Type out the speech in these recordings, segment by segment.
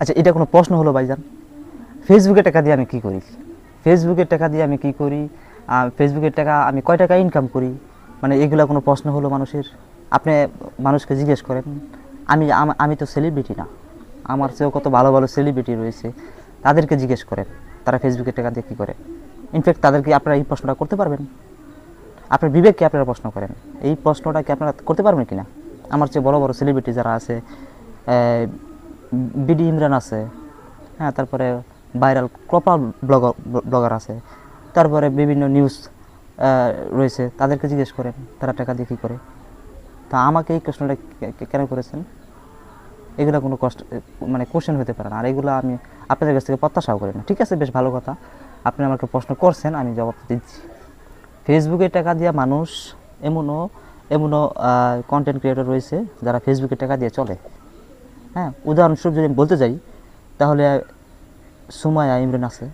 আচ্ছা এটা কোনো প্রশ্ন হলো ভাইজান? ফেসবুকের টাকা দিয়ে আমি কি করি? ফেসবুকের টাকা দিয়ে আমি কি করি? ফেসবুকের টাকা আমি কয় টাকা ইনকাম করি? মানে এগুলা কোনো প্রশ্ন হলো মানুষের? আপনি মানুষকে জিজ্ঞেস করেন, আমি আমি তো সেলিব্রিটি না। আমার চেয়েও কত ভালো ভালো সেলিব্রিটি রয়েছে, তাদেরকে জিজ্ঞেস করেন, তারা ফেসবুকের টাকা দিয়ে কী করে? ইনফ্যাক্ট তাদেরকে আপনারা এই প্রশ্নটা করতে পারবেন। আপনার বিবেককে আপনারা প্রশ্ন করেন, এই প্রশ্নটা কি আপনারা করতে পারবেন কি না আমার চেয়ে বড় বড় সেলিব্রিটি যারা আছে বিডি ইমরান আছে হ্যাঁ তারপরে ভাইরাল ক্রপাল ব্লগার ব্লগার আছে, তারপরে বিভিন্ন নিউজ রয়েছে, তাদেরকে জিজ্ঞেস করেন, তারা টাকা দিয়ে কী করে। তা আমাকে এই প্রশ্নটা কে- কে- কেন করেছেন? এগুলো কোনো কষ্ট মানে কোশ্চেন হতে পারে না। আর এগুলো আমি আপনাদের কাছ থেকে প্রত্যাশাও করি না। ঠিক আছে, বেশ ভালো কথা। আপনি আমাকে প্রশ্ন করছেন, আমি জবাব দিচ্ছি। ফেসবুকে টাকা দিয়া মানুষ এমনও এমনও কন্টেন্ট ক্রিয়েটর রয়েছে, যারা ফেসবুকে টাকা দিয়ে চলে। হ্যাঁ উদাহরণস্বরূপ যদি আমি বলতে যাই তাহলে সুমায়া ইমরান আছে।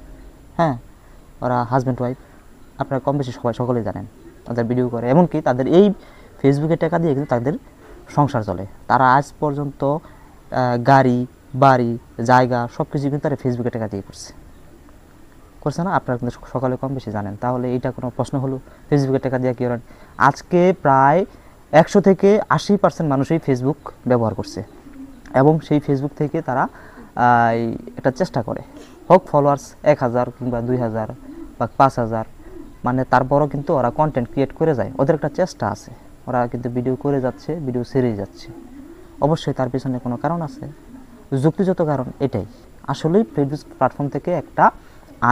হ্যাঁ ওরা হাজব্যান্ড ওয়াইফ আপনারা কম বেশি সবাই সকলেই জানেন, তাদের ভিডিও করে। এমনকি তাদের এই ফেসবুকের টাকা দিয়ে কিন্তু তাদের সংসার চলে। তারা আজ পর্যন্ত গাড়ি, বাড়ি, জায়গা সব কিছু কিন্তু তারা ফেসবুকে টাকা দিয়ে করছে। করছে না? আপনারা কিন্তু সকালে কম বেশি জানেন। তাহলে এটা কোনো প্রশ্ন হলো? ফেসবুকে টাকা দিয়ে কী আজকে প্রায় একশো থেকে আশি পার্সেন্ট মানুষই ফেসবুক ব্যবহার করছে। এবং সেই ফেসবুক থেকে তারা একটা চেষ্টা করে। হোক ফলোয়ার্স এক হাজার কিংবা দুই হাজার বা পাঁচ হাজার মানে তারপরও কিন্তু ওরা কন্টেন্ট ক্রিয়েট করে যায়। ওদের একটা চেষ্টা আছে। ওরা কিন্তু ভিডিও করে যাচ্ছে ভিডিও সেরেই যাচ্ছে। অবশ্যই তার পিছনে কোনো কারণ আছে। যুক্তিযত কারণ এটাই। আসলেই ফেসবুক প্ল্যাটফর্ম থেকে একটা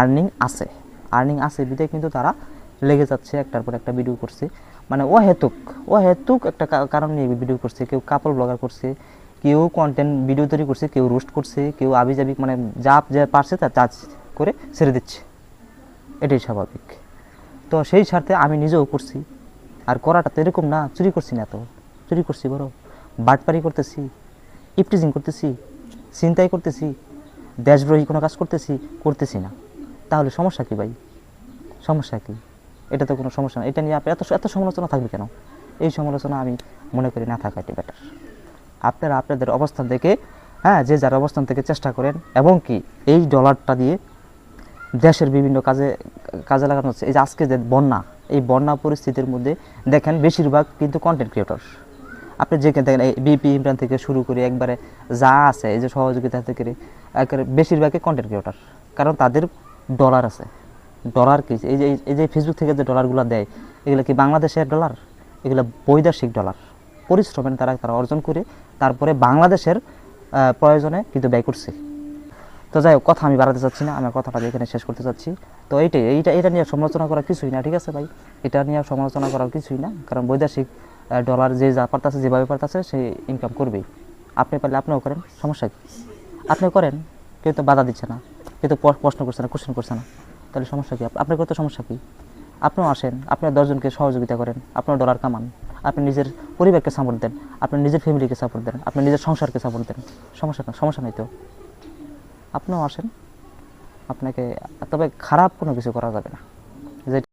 আর্নিং আছে। আর্নিং আছে বিধায় কিন্তু তারা লেগে যাচ্ছে, একটার পর একটা ভিডিও করছে। মানে ও হেতুক ও হেতুক একটা কারণ নিয়ে ভিডিও করছে। কেউ কাপড় ব্লগার করছে কেউ কন্টেন্ট ভিডিও তৈরি করছে, কেউ রোস্ট করছে, কেউ আবিজাবি মানে যা যা পারছে তা চার্জ করে ছেড়ে দিচ্ছে। এটাই স্বাভাবিক। তো সেই স্বার্থে আমি নিজেও করছি। আর করাটা তো এরকম না, চুরি করছি না তো। চুরি করছি বড়। বাটপারি করতেছি, ইপটিজিং করতেছি চিন্তাই করতেছি, দেশদ্রোহী কোনো কাজ করতেছি করতেছি না। তাহলে সমস্যা কি ভাই? সমস্যা কি? এটা তো কোনো সমস্যা না। এটা নিয়ে আপনি এত এত সমালোচনা থাকবে কেন? এই সমালোচনা আমি মনে করি না থাকাটি বেটার আপনারা আপনাদের অবস্থান থেকে হ্যাঁ যে যার অবস্থান থেকে চেষ্টা করেন, এবং কি এই ডলারটা দিয়ে দেশের বিভিন্ন কাজে কাজে লাগানো হচ্ছে। এই যে আজকে যে বন্যা, এই বন্যা পরিস্থিতির মধ্যে দেখেন বেশিরভাগ কিন্তু কন্টেন্ট ক্রিয়েটর আপনি যেখানে দেখেন, এই বিপি ইমরান থেকে শুরু করে একবারে যা আছে, এই যে সহযোগিতা থেকে একেবারে বেশিরভাগই কন্টেন্ট ক্রিয়েটর কারণ তাদের ডলার আছে। ডলার কি? এই যে এই যে ফেসবুক থেকে যে ডলারগুলো দেয়, এগুলো কি বাংলাদেশের ডলার এগুলো বৈদেশিক ডলার পরিশ্রমের তারা তারা অর্জন করে, তারপরে বাংলাদেশের প্রয়োজনে কিন্তু ব্যয় করছে। তো যাই হোক, কথা আমি বাড়াতে চাচ্ছি না, আমার কথাটা এখানে শেষ করতে চাচ্ছি। তো এইটাই, এইটা এটা নিয়ে সমালোচনা করার কিছুই না, ঠিক আছে ভাই? এটা নিয়ে সমালোচনা করার কিছুই না, কারণ বৈদেশিক ডলার যে যা পারতাছে যেভাবে পারতাছে, সে ইনকাম করবেই। আপনি পারলে আপনিও করেন, সমস্যা কী? আপনি করেন, কেউ তো বাধা দিচ্ছে না, কেউ তো প্রশ্ন করছে না কোশ্চেন করছে না। তাহলে সমস্যা কী? আপ- আপনার করতে সমস্যা কী? আপনিও আসেন, আপনার দশজনকে সহযোগিতা করেন, আপনার ডলার কামান। আপনি নিজের পরিবারকে সাপোর্ট দেন, আপনি নিজের ফ্যামিলিকে সাপোর্ট দেন, আপনি নিজের সংসারকে সাপোর্ট দেন, সমস্যা সমস্যা নেই তো। আপনিও আসেন। আপনাকে, তবে খারাপ কোনো কিছু করা যাবে না।